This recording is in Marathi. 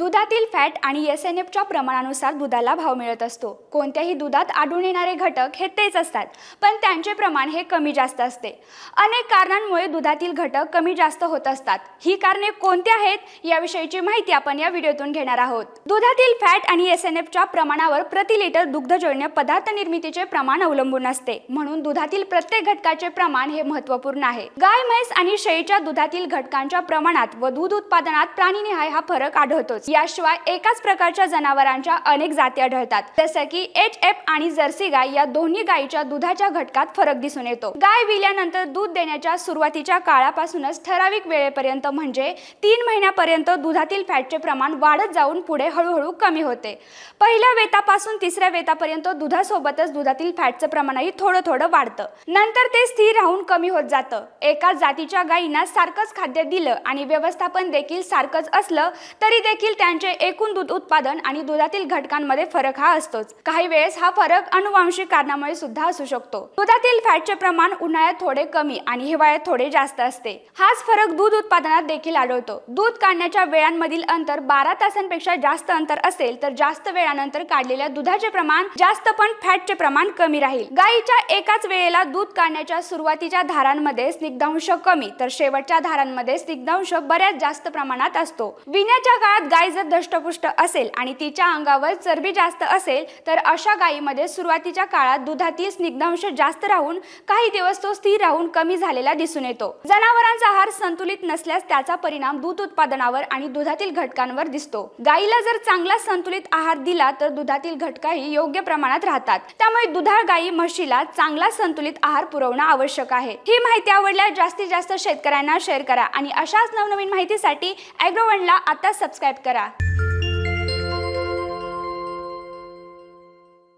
दुधातील फॅट आणि एस एन एफच्या प्रमाणानुसार दुधाला भाव मिळत असतो. कोणत्याही दुधात आढळून येणारे घटक हे तेच असतात पण त्यांचे प्रमाण हे कमी जास्त असते. अनेक कारणांमुळे दुधातील घटक कमी जास्त होत असतात. ही कारणे कोणती आहेत याविषयीची माहिती आपण या व्हिडिओतून घेणार आहोत. दुधातील फॅट आणि एस एन एफच्या प्रमाणावर प्रति लिटर दुग्धजन्य पदार्थ निर्मितीचे प्रमाण अवलंबून असते. म्हणून दुधातील प्रत्येक घटकाचे प्रमाण हे महत्त्वपूर्ण आहे. गाय म्हैस आणि शेळीच्या दुधातील घटकांच्या प्रमाणात व दूध उत्पादनात प्राणीनिहाय हा फरक आढळतोच. याशिवाय एकाच प्रकारच्या जनावरांच्या अनेक जाती आढळतात. जसं की एच एफ आणि जर्सी गाय या दोन्ही गायीच्या दुधाच्या घटकात फरक दिसून येतो. गाय विल्यानंतर दूध देण्याच्या सुरुवातीच्या काळापासूनच ठराविक वेळेपर्यंत म्हणजे तीन महिन्यापर्यंत दुधातील फॅटचे प्रमाण वाढत जाऊन पुढे हळूहळू कमी होते. पहिल्या वेतापासून तिसऱ्या वेतापर्यंत दुधासोबतच दुधातील फॅटचं प्रमाणही थोडं थोडं वाढतं. नंतर ते स्थिर राहून कमी होत जातं. एकाच जातीच्या गायींना सारखंच खाद्य दिलं आणि व्यवस्थापन देखील सारखंच असलं तरी देखील त्यांचे एकूण दूध उत्पादन आणि दुधातील घटकांमध्ये फरक हा असतोच. काही वेळेस हा फरक अनुवांशिक कारणामुळे सुद्धा असू शकतो. दुधातील फॅटचे प्रमाण उन्हाळ्यात थोडे कमी आणि हिवाळ्यात थोडे जास्त असते. हाच फरक दूध उत्पादनात देखील आढळतो. दूध काढण्याच्या वेळांमधील अंतर बारा तासांपेक्षा जास्त अंतर असेल तर जास्त वेळानंतर काढलेल्या दुधाचे प्रमाण जास्त पण फॅटचे प्रमाण कमी राहील. गायीच्या एकाच वेळेला दूध काढण्याच्या सुरुवातीच्या धारांमध्ये स्निग्धांश कमी तर शेवटच्या धारांमध्ये स्निग्धांश बऱ्याच जास्त प्रमाणात असतो. विण्याच्या काळात गाय जर दष्टपुष्ट असेल आणि तिच्या अंगावर चरबी जास्त असेल तर अशा गायीमध्ये सुरुवातीच्या काळात दुधातील स्निग्धांश जास्त राहून काही दिवस तो स्थिर राहून कमी झालेला दिसून येतो. जनावरांचा आहार संतुलित नसल्यास त्याचा परिणाम दूध उत्पादनावर आणि दुधातील घटकांवर दिसतो. गायीला जर चांगला संतुलित आहार दिला तर दुधातील घटकाही योग्य प्रमाणात राहतात. त्यामुळे दुधाळ गायी म्हशीला चांगला संतुलित आहार पुरवणं आवश्यक आहे. ही माहिती आवडल्यास जास्तीत जास्त शेतकऱ्यांना शेअर करा आणि अशाच नवनवीन माहितीसाठी ॲग्रोवनला आता सबस्क्राईब करा. ficará.